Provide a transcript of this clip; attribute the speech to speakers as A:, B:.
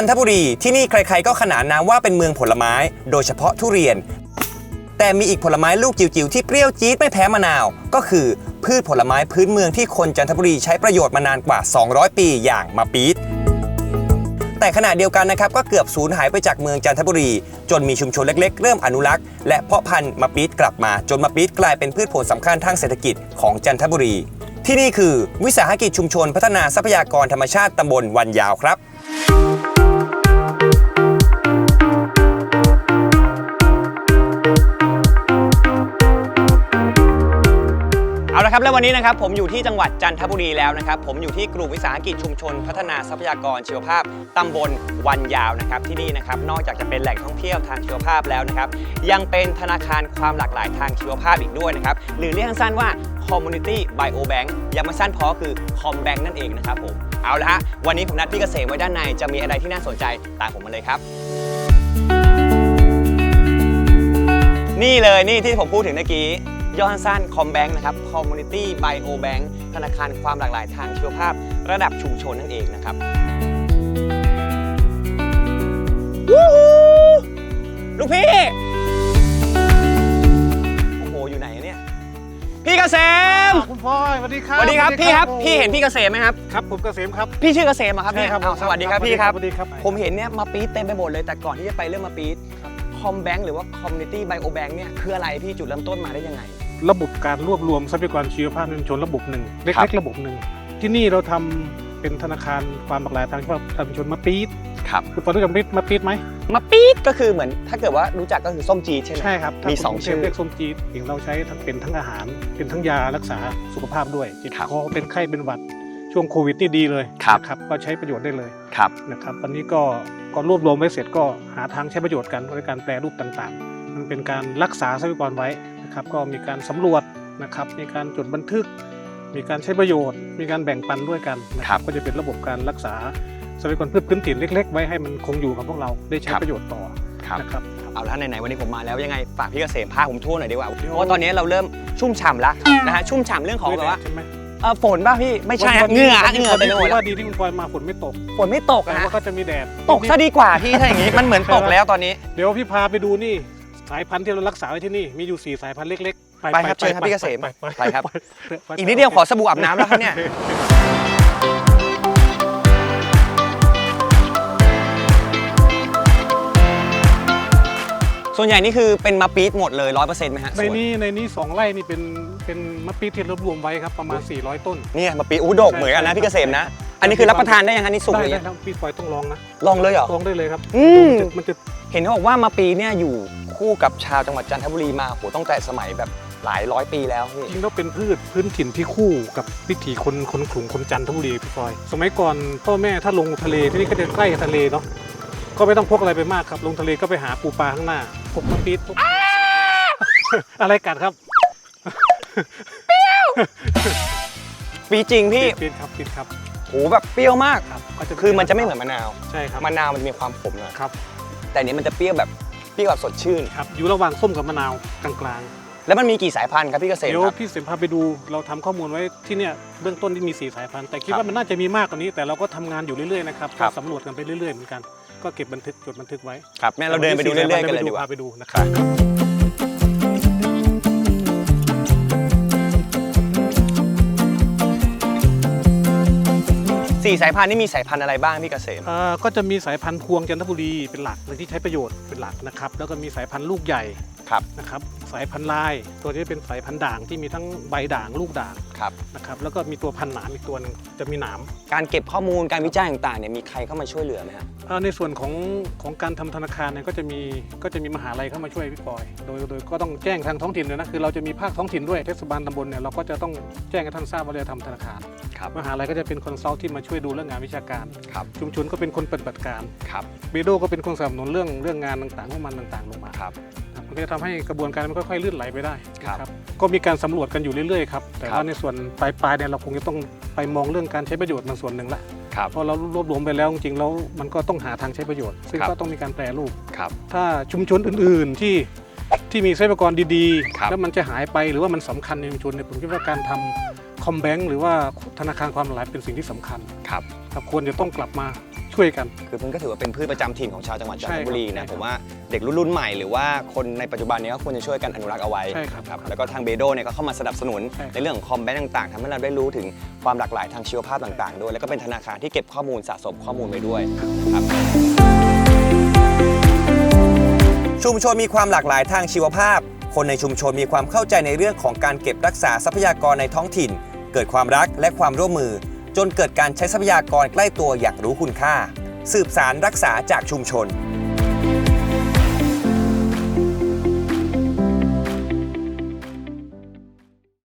A: จันทบุรีที่นี่ใครๆก็ขนานนามว่าเป็นเมืองผลไม้ โดยเฉพาะทุเรียน แต่มีอีกผลไม้ลูกจิ๋วๆที่เปรี้ยวจี๊ดไม่แพ้มะนาว ก็คือพืชผลไม้พื้นเมืองที่คนจันทบุรีใช้ประโยชน์มานานกว่า 200 ปีอย่างมะปี๊ดแต่ขณะเดียวกันนะครับก็เกือบสูญหายไปจากเมืองจันทบุรี จนมีชุมชนเล็กๆ เริ่มอนุรักษ์ และเพาะพันธุ์มะปี๊ดกลับมา จนมะปี๊ดกลายเป็นพืชผลสำคัญทางเศรษฐกิจของจันทบุรี ที่นี่คือวิสาหกิจชุมชนพัฒนาทรัพยากรธรรมชาติตำบลวันยาวครับ ละครับแล้ววันนี้นะครับผมอยู่ที่จังหวัดจันทบุรีแล้วนะครับผมอยู่ที่กลุ่มวิสาหกิจชุมชน พัฒนาทรัพยากรชีวภาพตำบลวันยาวนะครับที่นี่นะครับนอกจากจะเป็นแหล่งท่องเที่ยวทางชีวภาพแล้วนะครับยังเป็นธนาคารความหลากหลายทางชีวภาพอีกด้วยนะครับหรือเรียกสั้นว่า Community Bio Bank ยังมาสั้นพอคือ ComBank นั่นเองนะครับผมเอาละฮะวันนี้ผมนัดพี่เกษมไว้ด้านในจะมีอะไรที่น่าสนใจตามผมมาเลยครับนี่เลยนี่ที่ผมพูดถึงเมื่อกี้ ย่อสั้นๆ ComBank นะครับ Community Bio Bank ธนาคารความหลากหลายทางชีวภาพ ระดับชุมชนนั่นเองนะครับวู้ฮู้ลูกพี่ โอ้โห อยู่ไหนเนี่ย พี่เกษม
B: คุณพลอยสวัสดีครับ
A: สวัสดีครับพี่ครับ
B: โอ้โห
A: พี่เห็นพี่เกษมไหมครับ
B: ครับ ผมเกษมครับ
A: พี่ชื่อเกษมเหรอครับ
B: ใช่
A: เนี่ย
B: ครับ
A: อ้าวสวัสดีครับพี่ครับ
B: สวัสดีครับ
A: ผมเห็นเนี่ยมาปี๊ดเต็มไปหมดเลย แต่ก่อนที่จะไปเรื่องมาปี๊ดคอมแบงหรือว่า Community Bio Bank เนี่ยคืออะไรพี่จุดเริ่มต้นมาได้ยังไง
B: ระบบการรวบรวมทรัพยากรชีวภาพในชุมชนระบบหนึ่งเค
A: รั
B: ล็
A: บ
B: กๆระบบหนึ่งที่นี่เราทำเป็นธนาคารความหลากหลายทางชีวภาพชุมชนมาปี๊ด
A: ครับ
B: คุณพลอยรู้จักมาปี๊ดไหม
A: มาปี๊ดก็คือเหมือนถ้าเกิดว่ารู้จักก็คือส้มจีดใช่ไหม
B: ใช่ครับ
A: มี
B: ถ้า
A: สอง
B: คนกรุ
A: ชื่อ
B: เทพเรียกส้มจีดอย่างเราใช้ทั้งเป็นทั้งอาหาร เป็นทั้งยารักษาสุขภาพด้วยจิต
A: ครับ
B: คอเป็นไข้เป็นหวัดช่วงโควิดนี่ดีเลย
A: ครับ
B: นะครับก็ใช้ประโยชน์ได้เลย
A: ครับ
B: นะครับวันนี้ก็ก็รวบรวมไว้เสร็จก็หาทางใช้ประโยชน์กันด้วยการแปรรูปต่างๆ มันเป็นการรักษาทรัพยากรไว้ นะครับก็มีการสำรวจนะครับ มีการจดบันทึก มีการใช้ประโยชน์ มีการแบ่งปันด้วยกันนะค
A: ครั
B: รับบก็จะเป็นระบบการรักษาทรัพยากรพืชพื้นถิ่นเล็ก ๆ ไว้ให้มันคงอยู่กับพวกเราได้ใช้
A: ครับ
B: ประโยชน์ต่อ
A: ครับ
B: นะครับ
A: เอาละไหนๆวันนี้ผมมาแล้วยังไงฝากพี่เกษมพาผมทั่วหน่อยดีกว่า
B: เดี๋ยว
A: เพราะว่าตอนนี้เราเริ่มชุ่มฉ่ำแล้วนะฮะชุ่มฉ่ำเรื่องของแบบว่า
B: ใช่ไหม
A: เออฝนป่ะพี่ไม่ใช่ฮะ
B: วัน
A: เห
B: นี้
A: งื่อ
B: วัน
A: เห
B: นี้
A: งื่อเต็มไปหมด
B: ถื
A: แล้ว
B: ว่าดีที่คุณพลอยมาฝนไม่ตก
A: ฝนไม่ตก
B: แต่
A: นะฮะ
B: ว่าก็จะมีแดด
A: ตกซะดีกว่าพี่ถ้าอย่างนี้มันเหมือนตกแล้วตอนนี้
B: เดี๋ยวพี่พาไปดูนี่ สายพันธุ์ที่เรารักษาไว้ที่นี่มีอยู่สี่สายพันธุ์เล็กๆ
A: ไปครับเชิญครับพี่เกษม
B: ไป
A: ไปครับ
B: ไปไป
A: อีกนิดเดียวขอสบู่อาบน้ำแล้วครับเนี่ยส่วนใหญ่นี่คือเป็นมาปี๊ดหมดเลยร้อยเปอร์เซ็นต์ไหมฮะ
B: ในนี้ในนี้สองไร่นี่เป็นเป็นมะปี๊ดที่รวบรวมไว้ครับประมาณ 400 ต้น
A: เนี่ยมาปี๊ดอู้ดกเหมือนกันนะพี่เกษมนะ อันนี้คือรับประทานได้ยังฮะนี่สุก
B: ได้
A: เลย
B: ได้
A: ง
B: ครับพี่ปอยต้องลองนะ
A: ลองเลยเหรอ
B: ลองได้เลยครับ
A: อืม
B: นจะมันจะ
A: เห็นเขาบอกว่ามาปีเนี่ยอยู่ คู่กับชาวจังหวัดจันทบุรีมาโหตั้งแต่สมัยแบบหลายร้อยปีแล้วพี่
B: จริงแล้วเป็นพืชพื้นถิ่นที่คู่กับวิถีคนคนขลุงคนจันทบุรีพี่ปอย สมัยก่อนพ่อแม่ถ้าลงทะเลที่นี่ก็จะใกล้กับทะเลเนาะก็ไม่ต้องพกอะไรไปมากครับ ลงทะเลก็ไปหาปูปลาข้างหน้าพกมะปี๊ดพกอะไรกัดครับ
A: ปีจริงพี่
B: ปี๊ดครับปี๊ดครับ
A: โหแบบเปรี้ยวมาก
B: ครับก็จะ
A: คือมันจะไม่เหมือนมะนาว
B: ใช่ครับ
A: มะนาวมันมีความขมนะครับ แต่อันนี้มันจะเปรี้ยวแบบเป รี้ยวแบบสดชื่น
B: ครับอยู่ระหว่างส้มกับมะนาวกลาง
A: แล้วมันมีกี่สายพันธุ์ครับพี่เกษ
B: ๆ
A: ม
B: เดี๋ยว
A: ครับ
B: พี่เสมพาไปดูเราทำข้อมูลไว้ที่เนี่ยเบื้องต้นที่มีสี่สายพันธุ์แต่คิด
A: ครับ
B: ว่ามันน่าจะมีมากกว่านี้แต่เราก็ทำงานอยู่เรื่อยๆนะครับ
A: ครั
B: ก็
A: บ
B: สำรวจกันไปเรื่อยๆเหมือนกัน ก็เก็บบันทึกจดบันทึกไว้
A: ครับแม่เราเดินไปดูเรื่อยๆกันเลยดีกว่า
B: พาไปดูนะครับ
A: สี่สายพันธุ์นี่มีสายพันธุ์อะไรบ้างพี่เกษม
B: เอ่อก็จะมีสายพันธุ์พวงจันทบุรีเป็นหลักเลยที่ใช้ประโยชน์เป็นหลักนะครับ แล้วก็มีสายพันธุ์ลูกใหญ่
A: ครับ
B: นะครับสายพันธุ์ลาย ตัวนี้เป็นสายพันธุ์ด่างที่มีทั้งใบด่างลูกด่าง
A: ครับ
B: นะครับแล้วก็มีตัวพันธุ์หนามอีกตัวหนึงจะมีหนาม
A: การเก็บข้อมูลการวิจัยต่างๆเนี่ยมีใครเข้ามาช่วยเหลือไหมฮะ
B: เอ่อในส่วนของของการทำธนาคารเนี่ยก็จะมีก็จะมีมหาลัยเข้ามาช่วยพี่ปอยโดยโดยก็ต้องแจ้งทางท้องถิ่นเลยนะคือเราจะมีภาคท้องถิ่นด้วยเทศบาลตำบลเนี่ยเราก็จะต้องแจ้งให้ท่านทราบว่าเราจะทำธนาคาร
A: ครับ
B: มหาลัยก็จะเป็นคอนซัลท์ที่มาช่วยดูเรื่องงานวิชาการ
A: ครับ
B: ชุมชนก็เป็นคนปฏิบัติการ
A: ครับ
B: เบโดก็เป็นคนสนับสนุนเรื่องเรื่องงานต่างๆของมันต่างๆลงมา
A: ครับ
B: ครับ มันก็จะทำให้กระบวนการมันค่อยๆลื่นไหลไปได้
A: ครับ
B: นะก็มีการสำรวจกันอยู่เรื่อยๆครับแต่
A: ครับ
B: ว่าในส่วนปลายๆเนี่ยเราคงจะต้องไปมองเรื่องการใช้ประโยชน์มาส่วนหนึ่งละ
A: ครับ
B: พอเรารวบรวมไปแล้วจริงๆแล้วมันก็ต้องหาทางใช้ประโยชน์ ซึ่ง
A: ครับ
B: ก็ต้องมีการแปรรูป
A: ครับ
B: ถ้าชุมชนอื่นๆที่ที่มีทรัพยากรดี
A: ครับ
B: ๆแล้วมันจะหายไปหรือว่ามันสำคัญในชุมชนเนี่ยผมคิดว่าการทำคอมแบงหรือว่าธนาคารความหลากหลายเป็นสิ่งที่สำคัญ
A: ครับ
B: ครับควรจะต้องกลับมา ชช่วยกัน
A: คือมันก็ถือว่าเป็นพืชประจำถิ่นของชาวจังหวัดจัน
B: ใช่
A: ท
B: ครับ
A: บุรี
B: ใช่ครั
A: นะ
B: บ
A: ผมว่าเด็กรุ่นๆใหม่หรือว่าคนในปัจจุบันนี้ก็ควรจะช่วยกันอนุรักษ์เอาไว้
B: ใช่ครับ
A: ครับแล้วก็ทางเบโดเนี่ยก็เข้ามาสนับสนุน
B: ใช่ครับ
A: ในเรื่องของคอมแบงค์ต่างๆทำให้เราได้รู้ถึงความหลากหลายทางชีวภาพต่างๆด้วยแล้วก็เป็นธนาคารที่เก็บข้อมูลสะสมข้อมูลไว้ด้วยครับ ชุมชนมีความหลากหลายทางชีวภาพ คนในชุมชนมีความเข้าใจในเรื่องของการเก็บรักษาทรัพยากรในท้องถิ่น เกิดความรักและความร่วมมือ จนเกิดการใช้ทรัพยากรใกล้ตัวอย่างรู้คุณค่า สืบสารรักษาจากชุมชน